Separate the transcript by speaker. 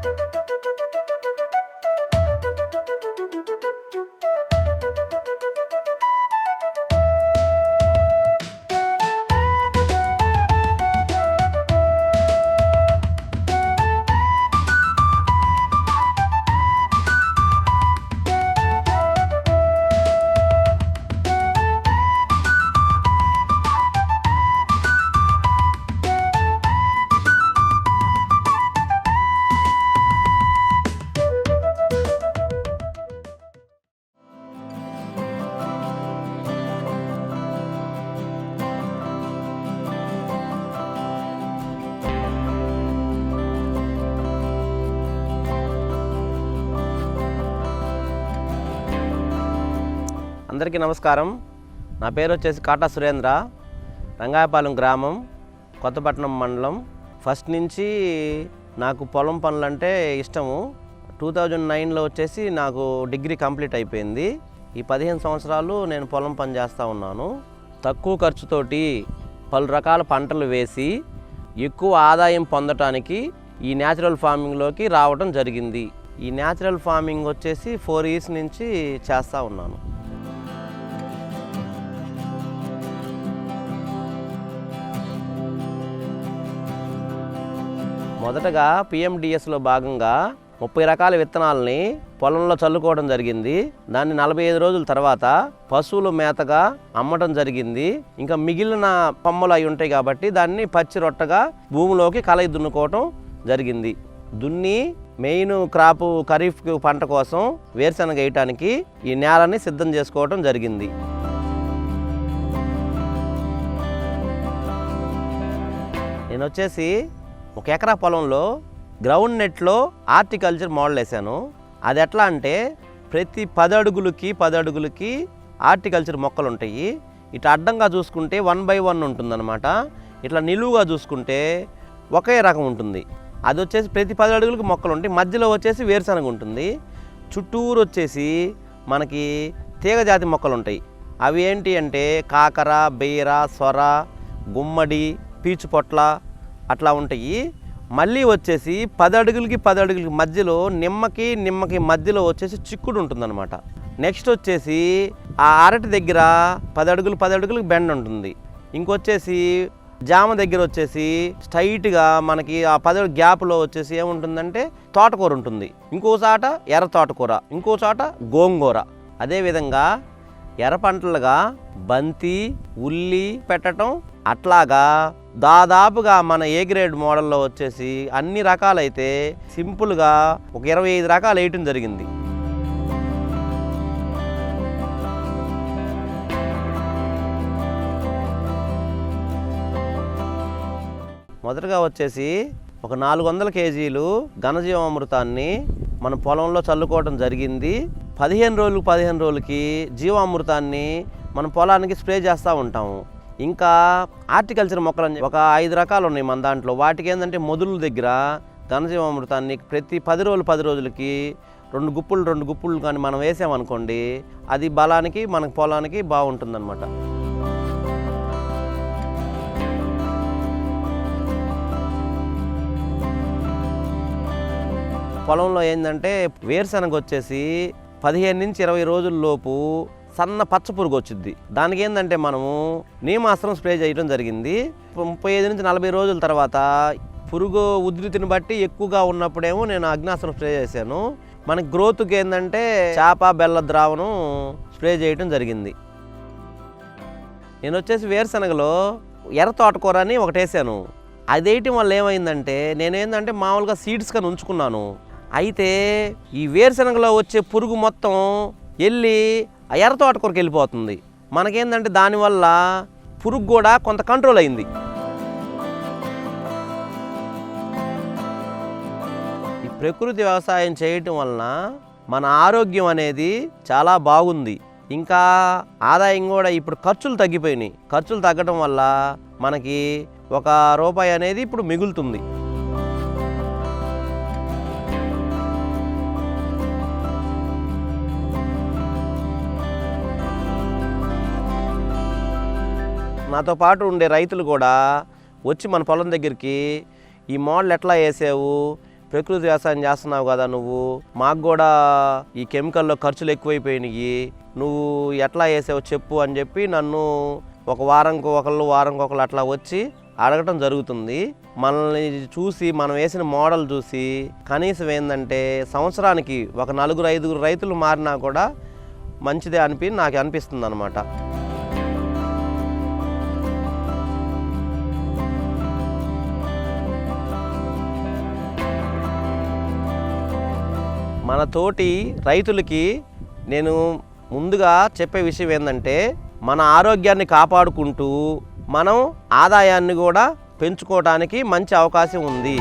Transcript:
Speaker 1: Thank you. అందరికీ నమస్కారం. నా పేరు వచ్చేసి కాటా సురేంద్ర. రంగాయపాలెం గ్రామం కొత్తపట్నం మండలం. ఫస్ట్ నుంచి నాకు పొలం పనులు అంటే ఇష్టము. టూ థౌజండ్ నైన్లో వచ్చేసి నాకు డిగ్రీ కంప్లీట్ అయిపోయింది. ఈ పదిహేను సంవత్సరాలు నేను పొలం పని చేస్తూ ఉన్నాను. తక్కువ ఖర్చుతోటి పలు రకాల పంటలు వేసి ఎక్కువ ఆదాయం పొందటానికి ఈ న్యాచురల్ ఫార్మింగ్లోకి రావడం జరిగింది. ఈ న్యాచురల్ ఫార్మింగ్ వచ్చేసి ఫోర్ ఇయర్స్ నుంచి చేస్తూ ఉన్నాను. మొదటగా పిఎండిఎస్లో భాగంగా ముప్పై రకాల విత్తనాలని పొలంలో చల్లుకోవడం జరిగింది. దాన్ని నలభై ఐదు రోజుల తర్వాత పశువుల మేతగా అమ్మటం జరిగింది. ఇంకా మిగిలిన పొమ్మలు అయి ఉంటాయి కాబట్టి దాన్ని పచ్చి రొట్టగా భూమిలోకి కలయి దున్నుకోవటం జరిగింది. దున్ని మెయిన్ క్రాప్ ఖరీఫ్ పంట కోసం వేరుశనగ వేయటానికి ఈ నేలని సిద్ధం చేసుకోవటం జరిగింది. నేను వచ్చేసి ఒక ఎకరా పొలంలో గ్రౌండ్ నెట్లో ఆర్టికల్చర్ మోడల్ వేసాను అది ఎట్లా అంటే ప్రతి పది అడుగులకి పది అడుగులకి మొక్కలు ఉంటాయి. ఇట్లా అడ్డంగా చూసుకుంటే వన్ బై వన్ ఉంటుందన్నమాట. ఇట్లా నిలువుగా చూసుకుంటే ఒకే రకం ఉంటుంది. అది వచ్చేసి ప్రతి పది అడుగులకి మొక్కలు ఉంటాయి. మధ్యలో వచ్చేసి వేరుశనగ ఉంటుంది. చుట్టూరు వచ్చేసి మనకి తీగజాతి మొక్కలు ఉంటాయి. అవి ఏంటి అంటే కాకర బీర సొర గుమ్మడి పీచు పొట్ల అట్లా ఉంటాయి. మళ్ళీ వచ్చేసి పది అడుగులకి పది అడుగులకి మధ్యలో నిమ్మకి నిమ్మకి మధ్యలో వచ్చేసి చిక్కుడు ఉంటుందన్నమాట. నెక్స్ట్ వచ్చేసి ఆ అరటి దగ్గర పది అడుగులు పది అడుగులకు బెండ్ ఉంటుంది. ఇంకొచ్చేసి జామ దగ్గర వచ్చేసి స్ట్రైట్గా మనకి ఆ పది గ్యాప్లో వచ్చేసి ఏముంటుందంటే తోటకూర ఉంటుంది. ఇంకో చాట ఎర్ర తోటకూర ఇంకో చాట గోంగూర. అదేవిధంగా ఎర్ర పంటలుగా బంతి ఉల్లి పెట్టడం అట్లాగా దాదాపుగా మన ఏ గ్రేడ్ మోడల్లో వచ్చేసి అన్ని రకాలైతే సింపుల్గా ఒక ఇరవై ఐదు రకాలు వేయటం జరిగింది. మొదటగా వచ్చేసి ఒక నాలుగు వందల కేజీలు ఘనజీవామృతాన్ని మన పొలంలో చల్లుకోవడం జరిగింది. పదిహేను రోజులు పదిహేను రోజులకి జీవామృతాన్ని మన పొలానికి స్ప్రే చేస్తూ ఉంటాము. ఇంకా ఆర్టికల్చర్ మొక్కలు ఒక ఐదు రకాలు ఉన్నాయి మన దాంట్లో. వాటికి ఏంటంటే మొదలు దగ్గర ఘనజీవామృతాన్ని ప్రతి పది రోజులు పది రోజులకి రెండు గుప్పులు రెండు గుప్పులు కానీ మనం వేసామనుకోండి అది బలానికి మన పొలానికి బాగుంటుందన్నమాట. పొలంలో ఏంటంటే వేరుశనగ వచ్చేసి పదిహేను నుంచి ఇరవై రోజుల లోపు సన్న పచ్చ పురుగు వచ్చింది దానికి ఏంటంటే మనము నీమాస్త్రం స్ప్రే చేయడం జరిగింది. ముప్పై ఐదు నుంచి నలభై రోజుల తర్వాత పురుగు ఉధృతిని బట్టి ఎక్కువగా ఉన్నప్పుడేమో నేను అగ్నాస్త్రం స్ప్రే చేశాను. మన గ్రోత్కి ఏంటంటే చేప బెల్ల ద్రావణం స్ప్రే చేయడం జరిగింది. నేను వచ్చేసి వేరుశనగలో ఎర్ర తోటకూర అని ఒకటి వేసాను. అది వేయటం వల్ల ఏమైందంటే నేనేందంటే మామూలుగా సీడ్స్ కానీ ఉంచుకున్నాను. అయితే ఈ వేరుశనగలో వచ్చే పురుగు మొత్తం వెళ్ళి ఆ తోట కొరకు వెళ్ళిపోతుంది. మనకేందంటే దానివల్ల పురుగు కూడా కొంత కంట్రోల్ అయింది. ఈ ప్రకృతి వ్యవసాయం చేయటం వలన మన ఆరోగ్యం అనేది చాలా బాగుంది. ఇంకా ఆదాయం కూడా ఇప్పుడు ఖర్చులు తగ్గిపోయినాయి. ఖర్చులు తగ్గడం వల్ల మనకి ఒక రూపాయి అనేది ఇప్పుడు మిగులుతుంది. నాతో పాటు ఉండే రైతులు కూడా వచ్చి మన పొలం దగ్గరికి ఈ మోడల్ ఎట్లా వేసావు? ప్రకృతి వ్యవసాయం చేస్తున్నావు కదా నువ్వు. మాకు కూడా ఈ కెమికల్లో ఖర్చులు ఎక్కువైపోయినాయి. నువ్వు ఎట్లా వేసావు చెప్పు అని చెప్పి నన్ను ఒక వారంకి ఒకళ్ళు వారంకి ఒకళ్ళు అట్లా వచ్చి అడగటం జరుగుతుంది. మనల్ని చూసి మనం వేసిన మోడల్ చూసి కనీసం ఏంటంటే సంవత్సరానికి ఒక నలుగురు ఐదుగురు రైతులు మారినా కూడా మంచిదే అనిపి నాకు అనిపిస్తుంది అనమాట మన తోటి రైతులకి నేను ముందుగా చెప్పే విషయం ఏంటంటే మన ఆరోగ్యాన్ని కాపాడుకుంటూ మనం ఆదాయాన్ని కూడా పెంచుకోవడానికి మంచి అవకాశం ఉంది.